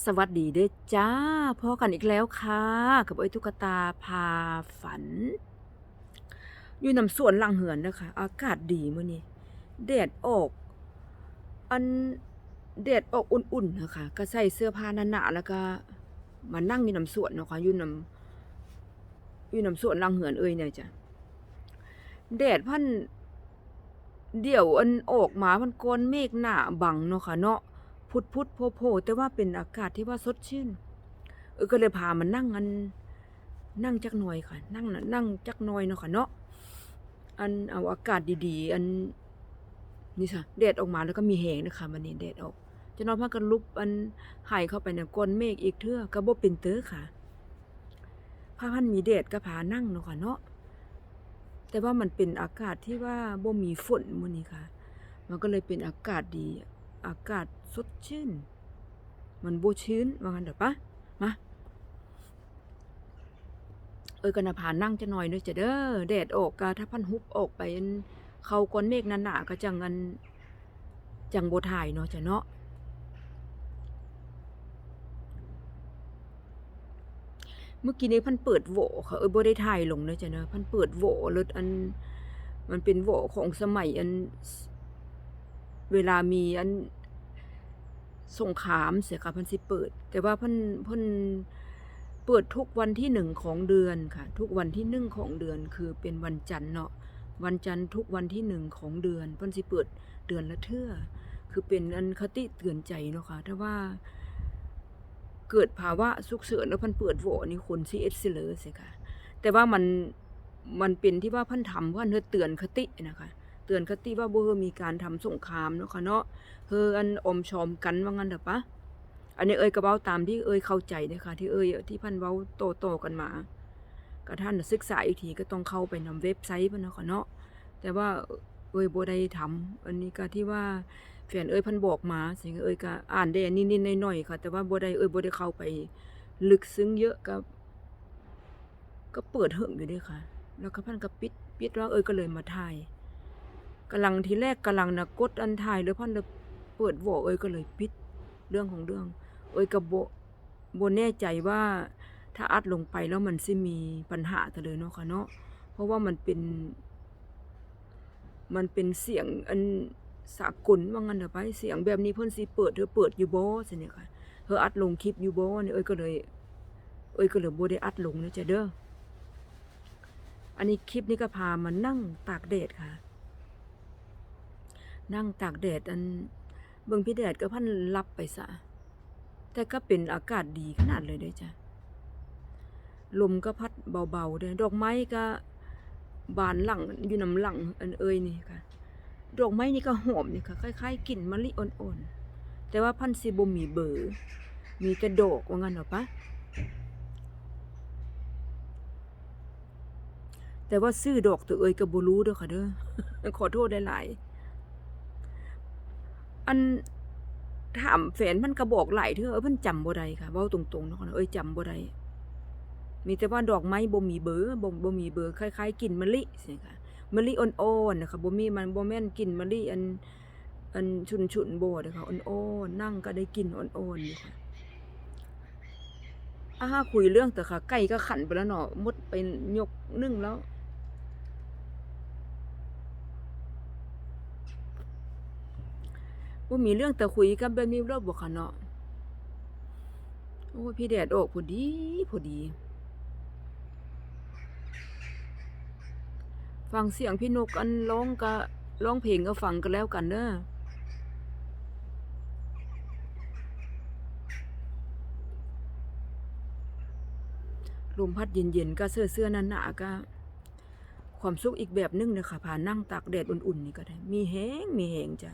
สวัสดีเด้อจ้าพอกันอีกแล้วค่ะ กับไอ้ตุ๊กตาพาฝัน อยู่นำสวนหลังเหือนนะคะอากาศดีมื้อนี้แดดออก อันแดดออกอุ่นๆนะคะก็ใส่เสื้อผ้าหนาๆแล้วก็มานั่งอยู่นำสวนเนาะค่ะอยู่นำอยู่นำสวนหลังเหือนเอ้ยเนี่ยจ้ะแดดพันเดี๋ยวอันออกมามันก้อนเมฆหนาบังเนาะค่ะเนาะ พุดพุดโพโพแต่ว่าเป็นอากาศที่ว่าสดชื่น เออก็เลยพามันนั่งอันนั่งจักหน่อยค่ะ นั่งนั่งจักหน่อยเนาะค่ะเนาะอันเอาอากาศดีๆ อันนี่ค่ะแดดออกมาแล้วก็มีแหงนะคะมันนี่แดดออกจะนอนพักกันลุบอันหายเข้าไปในก้อนเมฆอีกเทื่อก็บ่เป็นเต้อค่ะพาพันมีแดดก็พานั่งเนาะค่ะเนาะแต่ว่ามันเป็นอากาศที่ว่าบ่มีฝนมื้อนี้ค่ะ มันก็เลยเป็นอากาศดี อากาศ สดชื่น มันโบชื้นว่างั้นเถอะปะมาเอ้ยกันนะพานั่งจะหน่อยเด้อจะเด้อแดดออกกะถ้าพันฮุบออกไปอันเขาก้อนเมฆหนาก็จังอันจังโบถ่ายเนาะจะเนาะเมื่อกี้นี้พันเปิดโวค่ะเอ้ยบ่ได้ถ่ายลงเด้อจ้ะเนาะพันเปิดโวรถอัน มันเป็นโวของสมัยอัน เวลามีอัน สงครามเสียค่ะพันสิเปิด แต่ว่าพันพันเปิดทุกวันที่หนึ่งของเดือนค่ะ ทุกวันที่หนึ่งของเดือนคือเป็นวันจันทร์เนาะวันจันทร์ทุกวันที่หนึ่งของเดือนพันสิเปิดเดือนละเทื่อคือเป็นอันคติเตือนใจเนาะค่ะถ้าว่าเกิดภาวะสุกเสริญแล้วพันเปิดโหวนี่คนซีเอสเเลยสิค่ะแต่ว่ามันมันเป็นที่ว่าพันทำว่าเนื้อเตือนคตินะคะ เตือนคติว่าบ่เฮอมีการทำสงครามเนาะค่ะเนาะเฮออันอมชอมกันว่างั้นเถอะปะอันนี้เอ่ยกระเบ้าตามที่เอ่ยเข้าใจนะคะที่เอ่ยที่พันเว้าโตโตๆกันมาก็ท่านน่ะศึกษาอีกทีก็ต้องเข้าไปนำเว็บไซต์เพิ่นเนาะค่ะเนาะแต่ว่าเอ่ยบ่ได้ทำอันนี้ก็ที่ว่าแฟนเอ่ยพันบอกมาสิเอ่ยก็อ่านได้นิดๆหน่อยๆค่ะ แต่ว่าบ่ได้เอ่ยบ่ได้เข้าไปลึกซึ้งเยอะก็ก็เปิดเหิงอยู่ด้ค่ะ แล้วก็พันก็ปิดปิดแล้วเอ่ยก็เลยมาถ่าย กำลังทีแรกกำลังนะกดอันถ่ายแล้วพันเลยเปิดโวเอ้ยก็เลยปิดเรื่องของเรื่อง เอ้ยกับโบโบแน่ใจว่าถ้าอัดลงไปแล้วมันสิมีปัญหาต่เลยเนาะค่ะเนาะเพราะว่ามันเป็น มันเป็นเสียงอันสากลว่างั้นเถอะไปเสียงแบบนี้เพิ่นสิเปิดเธอเปิดอยู่โบสิเนี่ยค่ะเธออัดลงคลิปอยู่โบเนี่ยเอ้ยก็เลย เอ้ยก็เลยโบได้อัดลงนะจ๊ะเด้ออันนี้คลิปนี้ก็พามานั่งตากแดดค่ะ นั่งตากแดดอันเบิ่งพี่แดดก็พันรับไปซะแต่ก็เป็นอากาศดีขนาดเลยเด้จ้ะลมก็พัดเบาๆเด้ดอกไม้ก็บานหลังอยู่นำหลังอันเอ่ยนี่ค่ะ ดอกไม้นี่ก็หอมนี่ค่ะคล้ายๆกลิ่นมะลิอ่อนๆ แต่ว่าพันธุ์สิบ่มีเบอร์มีแต่ดกว่างั้นเหรอปะแต่ว่าซื้อดอกตัวเอ่ยก็บ่รู้เด้อค่ะเด้อขอโทษหลายๆ อันถามแฟนมันก็บอกไหลเทื่อเออมันจำบ่ได้ค่ะเว้าตรงๆเนาะเอ้ยจำบ่ได้มีแต่ว่าดอกไม้บ่มีเบอร์บ่บ่มีเบอร์คล้ายๆกลิ่นมะลิสิค่ะมะลิอ่อนๆนะคะบ่มีมันบ่แม่นกลิ่นมะลิอัน อันฉุนๆบ่เด้ค่ะอ่อนๆนั่งก็ได้กลิ่นอ่อนๆอยู่ค่ะอาหาคุยเรื่องแต่ค่ะไก่ก็ขันไปแล้วเนาะมดไปยกนึ่งแล้ว ว่ามีเรื่องแต่คุยกันแบบนี้รอบบ่คะเนาะโอ้พี่แดดออกพอดีพอดี ฟังเสียงพี่นกอันร้องก็ร้องเพลงก็ฟังกันแล้วกันเด้อลมพัดเย็นๆก็เสื้อเสื้อๆหนาก็ ความสุขอีกแบบนึงนะคะผ่านนั่งตากแดดอุ่นๆนี่ก็ได้ มีแหงมีแหงจ้ะ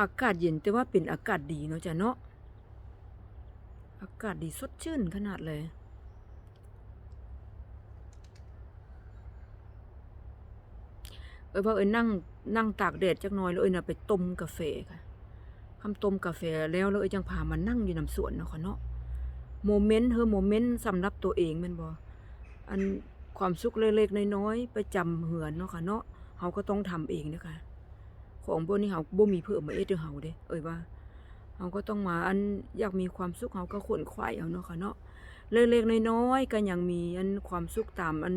อากาศเย็นแต่ว่าเป็นอากาศดีเนาะจ้ะเนาะ อากาศดีสดชื่นขนาดเลย เอ้ยว่าเอ้ยนั่งนั่งตากแดดจักน่อยแล้วเอ้ยน่ะไปต้มกาแฟค่ะคำต้มกาแฟแล้วแล้วเอ้ยจังพามานั่งอยู่นำสวนเนาะค่ะเนาะ โมเมนต์เฮอโมเมนต์สำหรับตัวเองแม่นบ่อันความสุขเล็กๆน้อยๆประจำเหือนเนาะค่ะเนาะเฮาก็ต้องทำเองเด้อค่ะ ของพวกนี้เฮาบ่มีเพิ่มมาเอ็ดเด้อเฮาเด้ เอ้ยว่าเฮาก็ต้องมาอันอยากมีความสุขเฮาก็ขนขวายเอาเนาะค่ะเนาะเล็กๆน้อยๆก็ยังมีอันความสุขตามอัน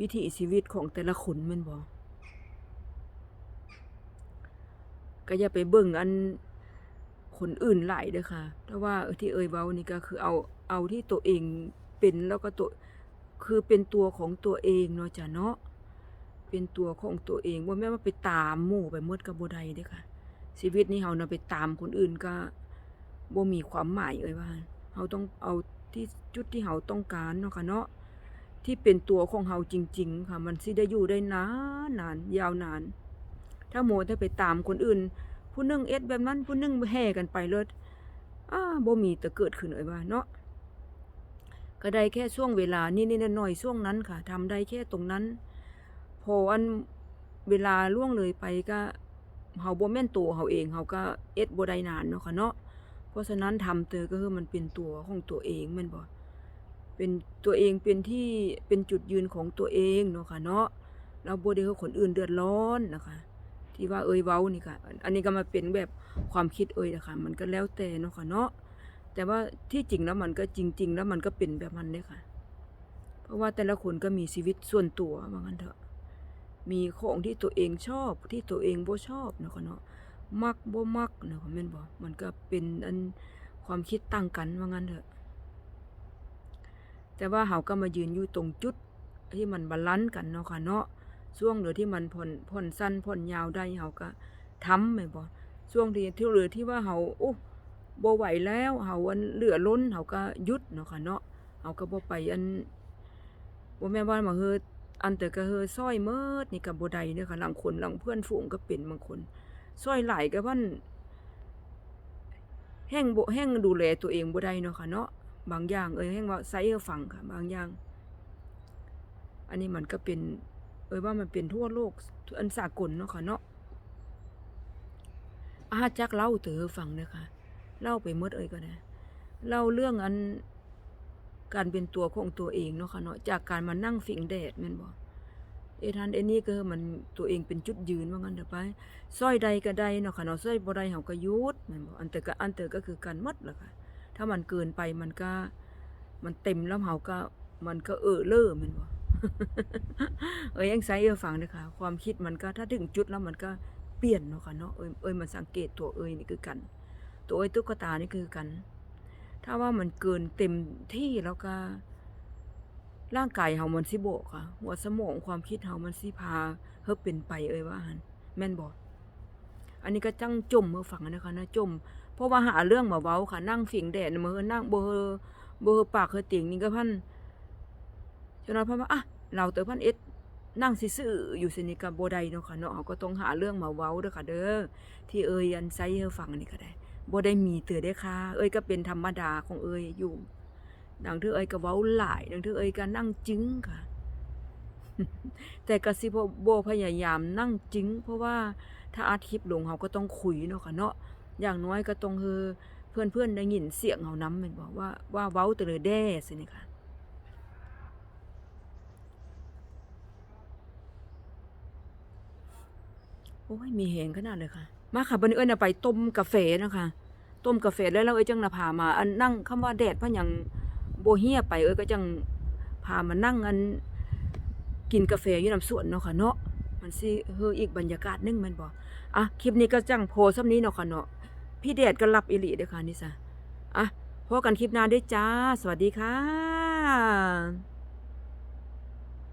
วิถีชีวิตของแต่ละคนแม่นบ่ก็อย่าไปเบิ่งอันคนอื่นหลายเด้อค่ะแต่ว่าที่เอ่ยเว้านี่ก็คือเอาเอาที่ตัวเองเป็นแล้วก็ตัวคือเป็นตัวของตัวเองเนาะจ้ะเนาะ เป็นตัวของตัวเองบ่แม่ว่าไปตามหมู่ไปหมดก็บ่ได้เด้ค่ะ ชีวิตนี้เฮาน่ะไปตามคนอื่นก็บ่มีความหมายเอ่ยว่าเฮาต้องเอาที่จุดที่เฮาต้องการเนาะค่ะเนาะที่เป็นตัวของเฮาจริง ๆ ค่ะ มันสิได้อยู่ได้นานนานยาวนาน ถ้าโมถ้าไปตามคนอื่น ผู้นึงเอ็ดแบบนั้นผู้นึงแห่กันไปเลิศอ้าบ่มีแต่เกิดขึ้นเอ่ยว่าเนาะก็ได้แค่ช่วงเวลานิดๆหน่อยๆช่วงนั้นค่ะทำได้แค่ตรงนั้น พออันเวลาล่วงเลยไปก็เฮาบ่แม่นตัวเฮาเองเฮาก็เอ็ดบ่ได้นานเนาะค่ะเนาะเพราะฉะนั้นทำเตอก็คือมันเป็นตัวของตัวเองแม่นบ่เป็นตัวเองเป็นที่เป็นจุดยืนของตัวเองเนาะค่ะเนาะเราบ่ได้ให้คนอื่นเดือดร้อนนะคะที่ว่าเอ่ยเว้านี่ค่ะ อันนี้ก็มาเป็นแบบความคิดเอ่ยนะคะมันก็แล้วแต่เนาะค่ะเนาะแต่ว่าที่จริงแล้วมันก็จริง ๆ แล้วมันก็เป็นแบบนั้นเด้ค่ะ เพราะว่าแต่ละคนก็มีชีวิตส่วนตัวว่างั้นเถอะ มีของที่ตัวเองชอบที่ตัวเองบ่ชอบเนาะค่ะเนาะมักบ่มักเนาะค่ะแม่นบ่มันก็เป็นอันความคิดต่างกันว่างั้นเถอะแต่ว่าเฮาก็มายืนอยู่ตรงจุดที่มันบาลันซ์กันเนาะค่ะเนาะช่วงเหลือที่มันผ่อนผ่อนสั้นผ่อนยาวได้เฮาก็ทำแม่นบ่ช่วงที่ที่เหลือที่ว่าเฮาโอ้บ่ไหวแล้วเฮาอันเหลือล้นเฮาก็หยุดเนาะค่ะเนาะเฮาก็บ่ไปอันบ่แม่นว่ามาเฮ็ด อันแต่ก็เฮอซอยเมิดนี่ก็บ่ได้เด้อค่ะลางคนลางเพื่อนฝูงก็เป็นบางคนซอยไหลก็มันแฮงโบ่แฮงดูแลตัวเองบ่ไดเนาะค่ะเนาะบางอย่างเอ้ยแฮงว่าใส่ให้ฟังค่ะ บางอย่าง อันนี้มันก็เป็น เอ้ยว่ามันเป็นทั่วโลกอันสากลเนาะค่ะเนาะอาจักเล่าเตอฟังเด้อค่ะเล่าไปหมดเอ้ยก็ได้เล่าเรื่องอัน การเป็นตัวของตัวเองเนาะค่ะเนาะจากการมานั่งฝิงแดดแม่นบ่เอทันเอนี่ก็มันตัวเองเป็นจุดยืนว่างั้นเด้อไปซอยใดก็ได้เนาะค่ะเนาะซอยบ่ได้เฮาก็หยุดแม่นบ่อันแต่ก็อันเตอก็คือการหมดล่ะค่ะถ้ามันเกินไปมันก็มันเต็มแล้วเฮาก็มันก็เออเล่อแม่นบ่เอ้ยยังใส่เออฟังเด้อค่ะความคิดมันก็ถ้าถึงจุดแล้วมันก็เปลี่ยนเนาะค่ะเนาะเอ้ยเอ้ยมันสังเกตตัวเอ้ยนี่คือกัน ตัวเอ้ยตุ๊กตานี่คือกัน ถ้าว่ามันเกินเต็มที่แล้วก็ ร่างกายเฮามันสิโบกค่ะ หัวสมองความคิดเฮามันสิพาเฮาเป็นไปเอ่ยว่าหันแม่นบ่อันนี้ก็จังจมมือฟังนะคะนะจม เพราะว่าหาเรื่องมาเว้าค่ะ นั่งฝิงแดดมือนั่งเฮอบ่เฮอร์ปากเฮอติ่งนี่ก็พันจนว่าพันว่าอะเราเตอพันเอ็ดนั่งซื่ออยู่ซินี่ก็บ่ได้เนาะค่ะเนาะเฮาก็ต้องหาเรื่องมาเว้าเด้อค่ะ เด้อที่เอ่ยอันไซเฮอฟังนี่ก็ได้ บ่ได้มีเตือได้ค่ะ เอ้ยก็เป็นธรรมดาของเอ้ยอยู่ดังเธอเอ้ยก็เว้าหลายดังเธอเอ้ยก็นั่งจึ้งค่ะ แต่ก็สิบ่บพยายามนั่งจึ้ง เพราะว่าถ้าอาทิตย์ลงเฮาก็ต้องคุยเนาะค่ะเนาะอย่างน้อยก็ต้องเฮอเพื่อนๆได้ยินเสียงเฮานำแม่นบ่ว่าว่าเว้าแต่เลยแด้ซินี่ค่ะโอ้ยมีแหงขนาดเลยค่ะ มาค่ะบันเอ้ยน่ะไปต้มกาแฟนะคะต้มกาแฟแล้วแล้วเอ้ยจังน่ะพามา อันนั่งคำว่าแดดพะยังโบเหียไปเอ้ยก็จังพามานั่งอันกินกาแฟอยู่นำสวนเนาะค่ะเนาะมันสิเฮออีกบรรยากาศนึงม่นบ่อะคลิปนี้ก็จังโพสต์ซ้ำนี้เนาะค่ะเนาะพี่แดดก็รับอีหลีเด้อค่ะนี่ซะอะพบกันคลิปหน้าด้จ้า สวัสดีค่ะ